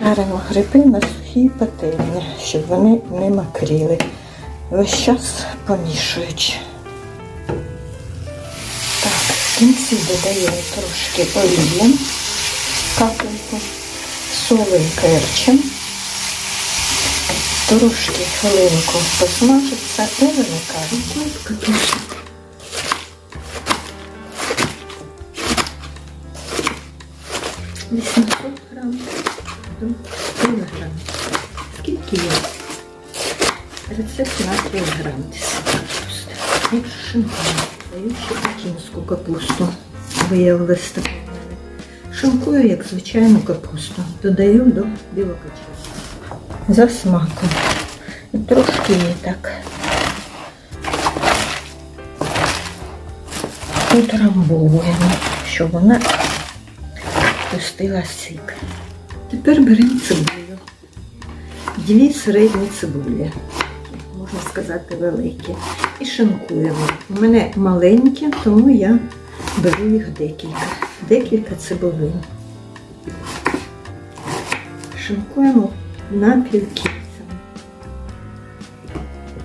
Жаримо гриби на сухій пательні, щоб вони не макріли. Весь час помішуючи. Так, в кінці додаємо трошки олії, капельку, солим перчим. Трошки хвилинку посмажиться і вимикаємо. Капусту. До кілограм. Скільки є? Рецепт на кілограм. Даю ще пекінську капусту. Виявилось таке. Шинкую, як звичайну капусту. Додаю до білокача. За смаком. І трошки її так. Утрамбовуємо, щоб вона пустила сік. Тепер беремо цибулю. Дві середні цибулі, можна сказати, великі. І шинкуємо. У мене маленькі, тому я беру їх декілька. Декілька цибулин. Шинкуємо напівкільцями.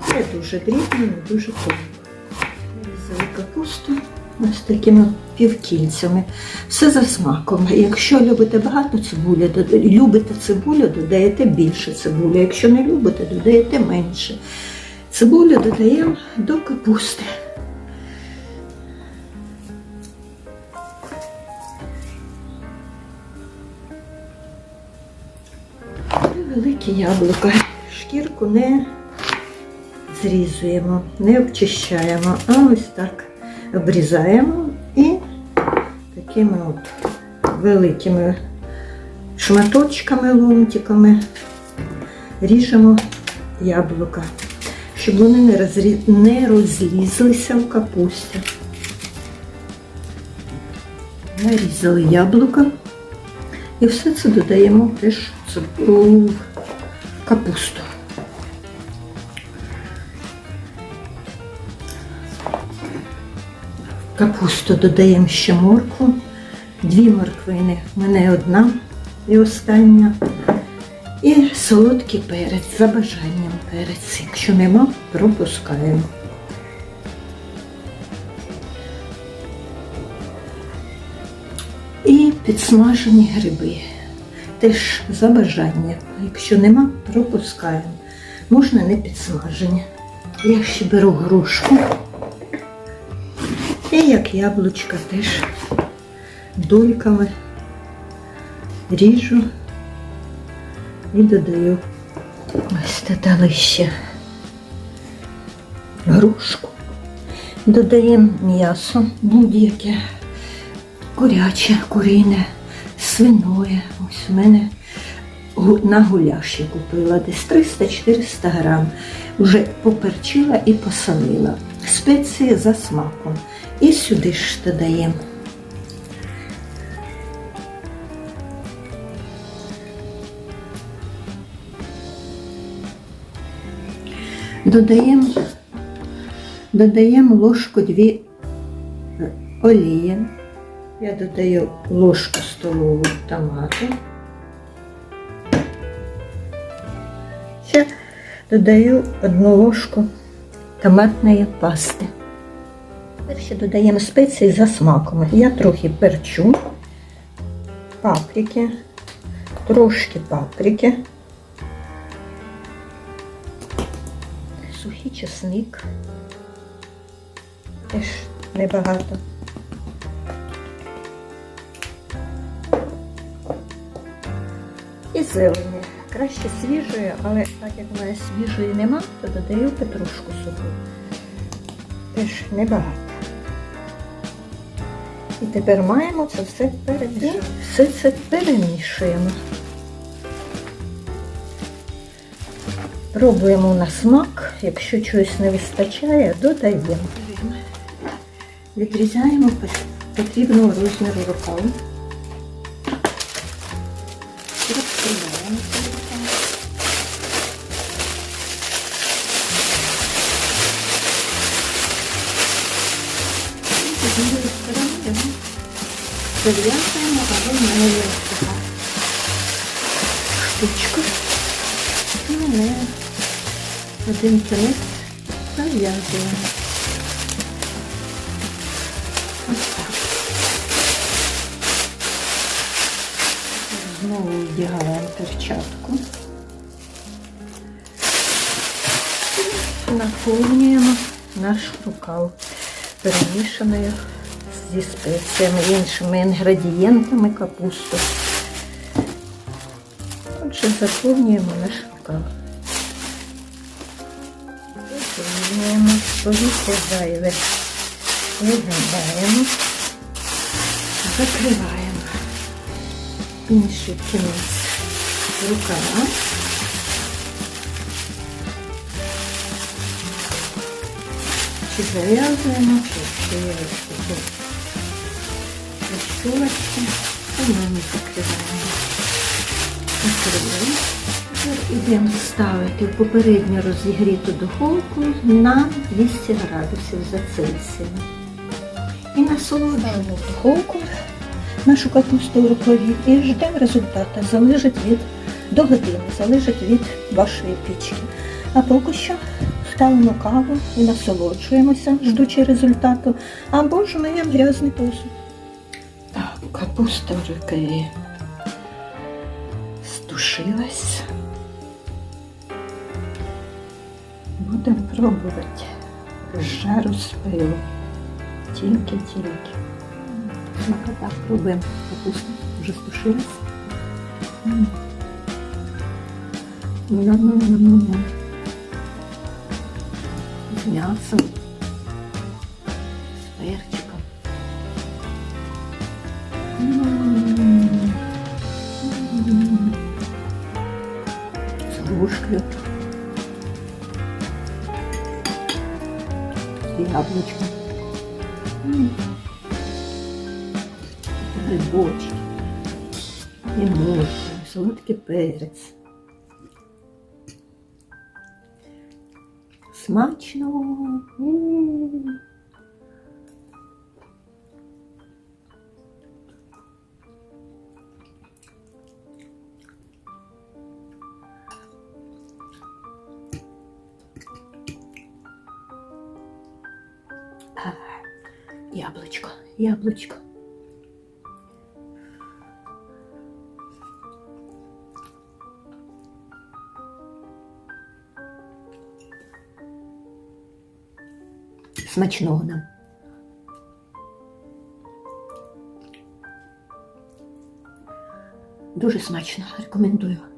Не дуже дрібно, не дуже тонко. Нарізали капусту ось такими півкільцями. Все за смаком. Якщо любите багато цибулі, любите цибулю, додаєте більше цибулі. Якщо не любите, додаєте менше. Цибулю додаємо до капусти. Великі яблука. Шкірку не зрізуємо, не обчищаємо, а ось так обрізаємо і такими от великими шматочками, ломтиками ріжемо яблука, щоб вони не, розрі... не розлізлися в капусті. Нарізали яблука і все це додаємо теж в капусту. Капусту додаємо ще моркву, дві морквини, в мене одна і остання. І солодкий перець, за бажанням перець. Якщо нема, пропускаємо. І підсмажені гриби. Теж за бажанням. Якщо нема, пропускаємо. Можна не підсмажені. Я ще беру грушку. І як яблучка теж дольками ріжу і додаю ось додали ще грушку. Додаємо м'ясо будь-яке, куряче, курине, свиное. Ось у мене на гуляш я купила десь 300-400 грам. Уже поперчила і посолила. Спеції за смаком. І сюди ж додаємо. Додаємо, додаємо ложку дві олії. Я додаю ложку столову томату. Ще додаю одну ложку томатної пасти. Ще додаємо спеції за смаком. Я трохи перчу, паприки, трошки паприки, сухий чесник, теж небагато. І зелені. Краще свіжої, але так як в мене свіжої нема, то додаю петрушку суху. Теж небагато. І тепер маємо це все перемішати. Все це перемішуємо. Пробуємо на смак. Якщо чогось не вистачає, додаємо. Відрізаємо потрібного розміру рукав. Розкриваємо. І сторони його зав'язуємо, аби в мене не вистигав. штучку. І ми один кінець зав'язуємо. Ось так. Знову вдягаємо перчатку. Наповнюємо наш рукав перемішаною зі спеціями, іншими інгредієнтами капусту. Отже, заповнюємо наш рукав. Заповнюємо, повітря зайве. Вигибаємо, закриваємо інший кінець рукава. Чи зав'язуємо, чи ще є розчулочки, і ми закриваємо. Закриваємо. Тепер Ідемо ставити в попередньо розігріту духовку на 200 градусів за Цельсієм. І насолоджуємо духовку нашу капусту в рукаві і ждемо результату. Залежить від до години, залежить від вашої пічки. А поки що ставимо каву і насолоджуємося, ждучи результату, або ж миємо грязний посуд. Так, капуста в рукаві стушилась. Будемо пробувати жару з пиву. Тільки-тільки. Смакота пробуємо. Капуста вже стушилась. З м'ясом. З. М. З. З яблучком. М. Грибочки. І морква, солодкий. Смачно. М. А, Яблучко, яблучко. Смачного нам. Дуже смачно, рекомендую.